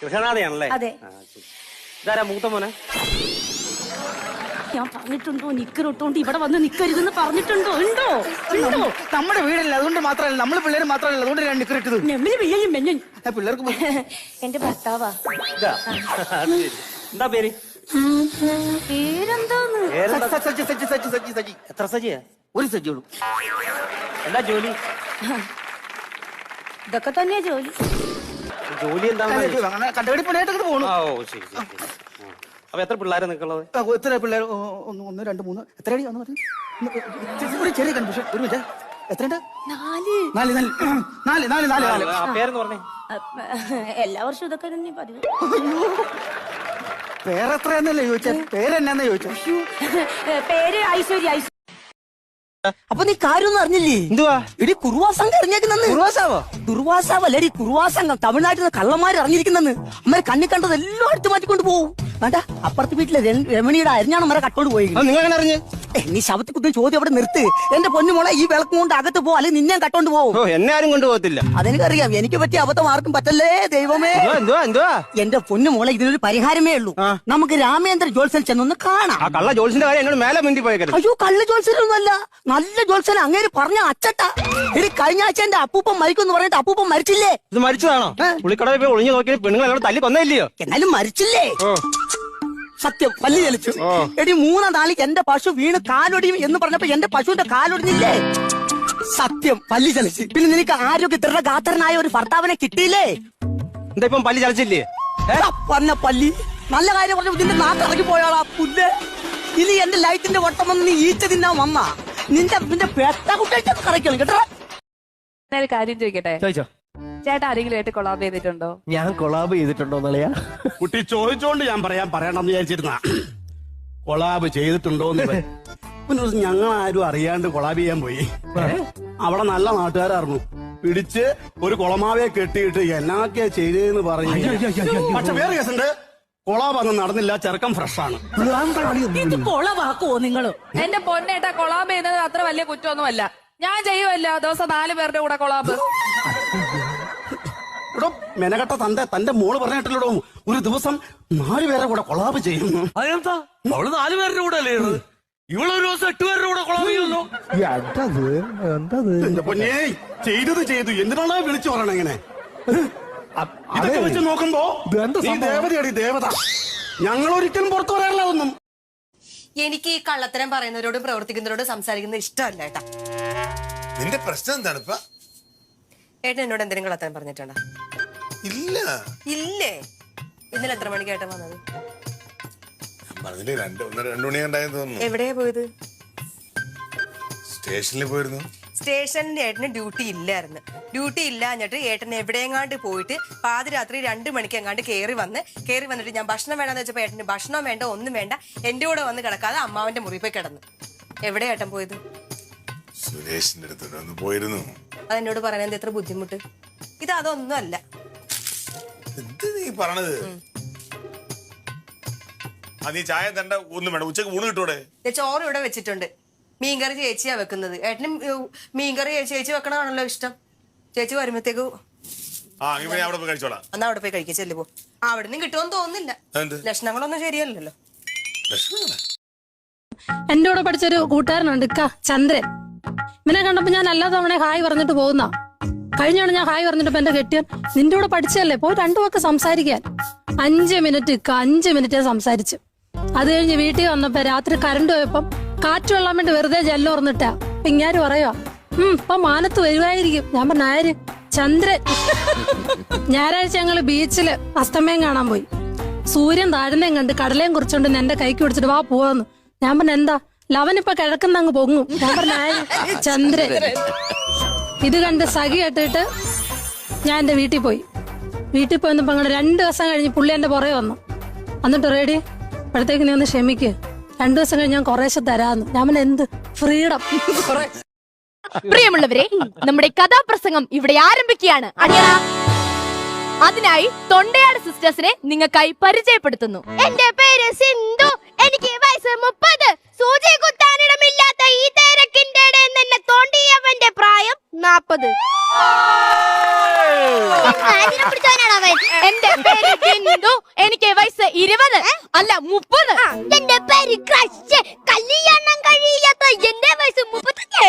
ഗൃഹനാഥയാണല്ലേ അതെ. ആ. ഇതാരാ മൂത്ത മോനെ? ഞാൻ പറഞ്ഞിട്ടുണ്ടോ? നിക്കറിട്ടോണ്ട് ഇവിടെ വന്ന് നിക്കരുതെന്ന് പറഞ്ഞിട്ടുണ്ടോ? ഉണ്ടോ? ഉണ്ടോ? നമ്മുടെ വീടല്ല അതുകൊണ്ട് മാത്രമല്ല നമ്മൾ പിള്ളേര് മാത്രമല്ല അതുകൊണ്ട് ഞാൻ നിക്കറിട്ടത്. നെമ്മിന് വെയ്യും മെഞ്ഞൻ പിള്ളേർക്ക് പോ- എന്റെ ഭർത്താവാ. ഇതാ. എന്താ പേര്? പേരെന്താന്ന്? സജ്ജി സജ്ജി സജ്ജി സജ്ജി സജ്ജി എത്ര സജിയാ? ഒരു സജിയുള്ളൂ എന്താ ജോലി? ഇതൊക്കെ തന്നെയാ ജോലി. ജോലി എന്താണ് അങ്ങനെ കണ്ടുപിടി പണിയായിട്ടൊക്കെ പോണു. ആ ഓ ശരി ശരി ശരി. ആ. അപ്പൊ എത്ര പിള്ളേരെ നിൽക്കുള്ളത് ആ, എത്ര പിള്ളേർ ഓ, ഒന്ന് ഒന്ന് രണ്ട് മൂന്ന്. എത്ര അടി ഒന്ന് പറഞ്ഞു ഒരു ചെറിയ കൺഫ്യൂഷൻ ഒരു മിനിറ്റ് എത്രയുണ്ട് നാല്. നാല് നാല്. നാല് നാല് നാല് നാല്. ആ പേരെന്ന് പറഞ്ഞേ. അപ്പ, എല്ലാ വർഷവും ഇതൊക്കെ തന്നെ പതിവ്. പേരെത്രയാന്നല്ലേ ചോദിച്ചേ? പേരെന്നാന്ന് ചോദിച്ചു? പേര് ഐശ്വര്യ ഐശ്വര്യ. അപ്പൊ നീ കാര്യമൊന്നും അറിഞ്ഞില്ലേ? എന്തുവാ? ഇടി കുറുവാസംഘം ഇറങ്ങിയേക്കുന്നെന്ന് കുറുവാസാവോ? കുറുവാസാവല്ലടി കുറുവാസംഘം. തമിഴ്നാട്ടിൽ നിന്ന് കള്ളന്മാർ ഇറങ്ങിയിരിക്കുന്നെന്ന്. അമ്മ കണ്ണി കണ്ടത് എല്ലാം എടുത്തു മാറ്റിക്കൊണ്ട് പോകും വേണ്ട അപ്പുറത്തെ വീട്ടിലെ രമണിയുടെ അരിഞ്ഞാണ് അമ്മരെ കട്ടോണ്ട് പോയി നിങ്ങൾ അറിഞ്ഞു? നീ ശവത്തിൽ കുത്തുന്ന ചോദ്യം അവിടെ നിർത്ത്? എന്റെ പൊന്നു മോളെ ഈ വിളക്കും കൊണ്ട് അകത്ത് പോ അല്ലെങ്കിൽ നിന്നെ കട്ടോണ്ട് പോകും ഓ എന്നെ ആരും കൊണ്ടുപോകത്തില്ല. അതെനിക്കറിയാം. എനിക്ക് പറ്റിയ അബദ്ധം ആർക്കും പറ്റല്ലേ ദൈവമേ? എന്തുവാ എന്തുവാ എന്റെ പൊന്നു മോളെ ഇതിനൊരു പരിഹാരമേ ഉള്ളൂ. ആ. നമുക്ക് രാമേന്ദ്ര ജോത്സൻ ചെന്നൊന്ന് കാണാം. ആ കള്ള ജോൾസിന്റെ കാര്യം എന്നോട് മേലെ മിണ്ടി പോയേക്കരുത്. അയ്യോ കള്ളു ജോത്സനൊന്നുമല്ല നല്ല ജോത്സന അങ്ങേര് പറഞ്ഞ അച്ചട്ട. ഇത് കഴിഞ്ഞ ആഴ്ച എന്റെ അപ്പൂപ്പൻ മരിക്കും പറഞ്ഞിട്ട് അപ്പൂപ്പൻ മരിച്ചില്ലേ? ഇത് മരിച്ചതാണോ? പുളിക്കടയിൽ പോയി ഒളിഞ്ഞു നോക്കി പെണ്ണുങ്ങൾ എന്നോട് തല്ലി കൊന്നില്ലയോ എന്നാലും മരിച്ചില്ലേ? സത്യം പല്ലി ചലിച്ചു എടി മൂന്നാം നാളിക്ക് എന്റെ പശു വീണ് കാലൊടിയും എന്ന് പറഞ്ഞപ്പോ എന്റെ പശുവിന്റെ കാലൊടിഞ്ഞില്ലേ? സത്യം പല്ലി ചലിച്ച് പിന്നെ നിനക്ക് ആരോഗ്യ ദൃഢഗാത്രനായ ഒരു ഭർത്താവിനെ കിട്ടിയില്ലേ? എന്താ ഇപ്പം പല്ലി ചലിച്ചില്ലേ പറഞ്ഞ പല്ലി. നല്ല കാര്യം പറഞ്ഞു ഇതിന്റെ നാട്ടിറങ്ങി പോയാളാ പുല്ല്. ഇനി എന്റെ ലൈറ്റിന്റെ വട്ടം വന്ന് നീ ഈച്ച തിന്നാൻ വന്നാ. നിന്റെ നിന്റെ പെട്ട കുട്ടിയൊക്കെ കറക്കണം കേട്ടോ? ഞാനൊരു കാര്യം ചോദിക്കട്ടെ? ചോദിച്ചോ. ചേട്ടാ ആരെങ്കിലും ആയിട്ട് കൊളാബ് ചെയ്തിട്ടുണ്ടോ? ഞാൻ കൊളാബ് ചെയ്തിട്ടുണ്ടോ എന്നറിയാ കുട്ടി ചോദിച്ചോണ്ട് ഞാൻ പറയാൻ പറയണമെന്ന് വിചാരിച്ചിരുന്ന. കൊളാബ് ചെയ്തിട്ടുണ്ടോ എന്ന് പിന്നെ ഒരു ദിവസം ഞങ്ങൾ ആരും അറിയാണ്ട് കൊളാബ് ചെയ്യാൻ പോയി. അവിടെ നല്ല നാട്ടുകാരായിരുന്നു. പിടിച്ച് ഒരു കുളമാവയെ കെട്ടിയിട്ട് എന്നാക്കിയാ ചെയ്തതെന്ന് പറഞ്ഞു പക്ഷെ വേറെ കേസുണ്ട്. കൊളാബ് അന്ന് നടന്നില്ല ചെറുക്കം ഫ്രഷ് ആണ്. ഇത് കൊളവാക്കുവോ നിങ്ങൾ എന്റെ പൊന്നേട്ടാ കൊളാബ് ചെയ്യുന്നത് അത്ര വലിയ കുറ്റമൊന്നുമല്ല. ഞാൻ ചെയ്യുമല്ല ദിവസം നാല് പേരുടെ കൂടെ കൊളാബ് ഇവിടെ മെനകട്ട തന്റെ തന്റെ മോൾ പറഞ്ഞിട്ടില്ലടോ. ഒരു ദിവസം നാല് പേരെ കൂടെ കൊളാബ് ചെയ്യുന്നു അതെന്താ? അവൾ നാല് പേരുടെ കൂടെ അല്ലേ ഇവളൊരു ദിവസം എട്ട് പേരുടെ കൂടെ കൊളാബ് ചെയ്യുമല്ലോ എന്റെ പൊന്നേ ചെയ്തത് ചെയ്തു. എന്തിനാണ് വിളിച്ചു പറയണ ഇങ്ങനെ? ഇതൊക്കെ വെച്ച് നോക്കുമ്പോ നീ ദേവതയാടി ദേവത. ഞങ്ങൾ ഒരിക്കലും പുറത്തു പറയാറില്ല ഒന്നും എനിക്ക് ഈ കള്ളത്തരം പറയുന്നവരോടും പ്രവർത്തിക്കുന്നവരോടും സംസാരിക്കുന്നത് ഇഷ്ടമല്ല ഏട്ടാ. നിന്റെ പ്രശ്നം എന്താണ് ഇപ്പൊ ഏട്ടൻ എന്നോട് എന്തെങ്കിലും കള്ളത്തരം പറഞ്ഞിട്ടുണ്ടോ? ഇല്ല. ഇല്ലേ? ഇന്നലെ എത്ര മണിക്ക് ഏട്ടൻ വന്നത്? പറഞ്ഞില്ലേ രണ്ട് ഒന്ന് രണ്ടു മണി ഉണ്ടായെന്ന് തോന്നുന്നു. എവിടെയാ പോയത്? സ്റ്റേഷനിൽ പോയിരുന്നു. സ്റ്റേഷനിൽ ഏട്ടന് ഡ്യൂട്ടി ഇല്ലായിരുന്നു. ഡ്യൂട്ടി ഇല്ല എന്നിട്ട് ഏട്ടൻ എവിടെയെങ്ങാണ്ട് പോയിട്ട് പാതിരാത്രി രണ്ട് മണിക്ക് എങ്ങാണ്ട് കയറി വന്ന് കയറി വന്നിട്ട് ഞാൻ ഭക്ഷണം വേണമെന്ന് വെച്ചപ്പോൾ ഏട്ടന് ഭക്ഷണം വേണ്ട ഒന്നും വേണ്ട എന്റെ കൂടെ വന്ന് കിടക്കാതെ അമ്മാവന്റെ മുറി പോയി കിടന്നു. എവിടെ ഏട്ടൻ പോയത്? സുരേഷിന്റെ അടുത്തോട്ട് ഒന്ന് പോയിരുന്നു. അതെന്നോട് പറയാൻ എത്ര ബുദ്ധിമുട്ട്? ഇത് അതൊന്നും അല്ല നീ പറഞ്ഞത് ആ നീ ചായ തണ്ട ഒന്നും വേണ്ട. ഉച്ചയ്ക്ക് ഊണ് കിട്ടൂടെ? ദേ ചോറ് ഇവിടെ വെച്ചിട്ടുണ്ട്. മീൻകറി ചേച്ചിയാ വെക്കുന്നത്. ഏട്ടനും ഏഹ്, മീൻകറി ചേച്ചി ചേച്ചി വെക്കണതാണല്ലോ ഇഷ്ടം. ചേച്ചി വരുമ്പത്തേക്ക് ആ അങ്ങനെ ഞാൻ അവിടെ പോയി കഴിച്ചോളാം. എന്നാ അവിടെ പോയി കഴിക്കുക ചെല്ലുപോ അവിടെ നിന്നും കിട്ടുമെന്ന് തോന്നുന്നില്ല. എന്ത് ലക്ഷണങ്ങളൊന്നും ശരിയല്ലല്ലോ. എന്റെ കൂടെ പഠിച്ചൊരു കൂട്ടുകാരനുണ്ട്. ഇക്ക ചന്ദ്രൻ. ഇവനെ കണ്ടപ്പോ ഞാൻ എല്ലാ തവണ ഹായ് പറഞ്ഞിട്ട് പോകുന്ന കഴിഞ്ഞാണ് ഞാൻ ഹായ് പറഞ്ഞിട്ട് എന്റെ കെട്ടിയൻ നിന്റെ കൂടെ പഠിച്ചല്ലേ പോയി രണ്ടു വാക്ക് സംസാരിക്കാൻ. അഞ്ച് മിനിറ്റ് അഞ്ചു മിനിറ്റ് സംസാരിച്ചു. അത് കഴിഞ്ഞ് വീട്ടിൽ വന്നപ്പോ രാത്രി കറണ്ട് പോയപ്പം കാറ്റ് വെള്ളാൻ വേണ്ടി വെറുതെ ജല്ലോർന്നിട്ടാ ഇങ്ങാര് പറയോ ഉം ഇപ്പൊ മാനത്ത് വരുവായിരിക്കും. ഞാൻ പറഞ്ഞ ആര്? ചന്ദ്രൻ. ഞായറാഴ്ച ഞങ്ങൾ ബീച്ചിൽ അസ്തമയം കാണാൻ പോയി. സൂര്യൻ താഴ്ന്നേം കണ്ട് കടലയും കുറിച്ചോണ്ട് എന്റെ കൈക്ക് പിടിച്ചിട്ട് വാ പോവാന്ന്. ഞാൻ പറഞ്ഞ എന്താ? ലവൻ ഇപ്പൊ കിഴക്കുന്ന അങ്ങ് പൊങ്ങും. ഞാൻ പറഞ്ഞ ചന്ദ്രൻ. ഇത് കണ്ട് സഖി ഇട്ടിട്ട് ഞാൻ എന്റെ വീട്ടിൽ പോയി. വീട്ടിൽ പോയി വന്നപ്പോൾ അങ്ങനെ രണ്ട് ദിവസം കഴിഞ്ഞ് പുള്ളി എന്റെ പുറകെ വന്നു. എന്നിട്ട് റെഡി ഇപ്പോഴത്തേക്ക് നീ ഒന്ന് ക്ഷമിക്ക്. രണ്ടു ദിവസം കഴിഞ്ഞ് ഞാൻ കുറേശ്ശെ തരാന്ന് ഞാൻ പിന്നെ എന്ത്? ഫ്രീഡം. പ്രിയമുള്ളവരെ നമ്മുടെ കഥാപ്രസംഗം ഇവിടെ ആരംഭിക്കുകയാണ്. അതിനായി തൊണ്ടയാട് സിസ്റ്റേഴ്സിനെ നിങ്ങൾക്കായി പരിചയപ്പെടുത്തുന്നു. എന്റെ പേര് സിന്ധു. എനിക്ക് വയസ്സ് മുപ്പത്. സൂചി കുത്താനിടമില്ലാത്ത നാപ്പത്. എന്റെ പേര് എനിക്ക് വയസ്സ് ഇരുപത്. അല്ല മുപ്പത്. എന്റെ പേര് കല്യാണം കഴിയാത്ത എന്റെ വയസ്സ് മുപ്പത്തഞ്ച്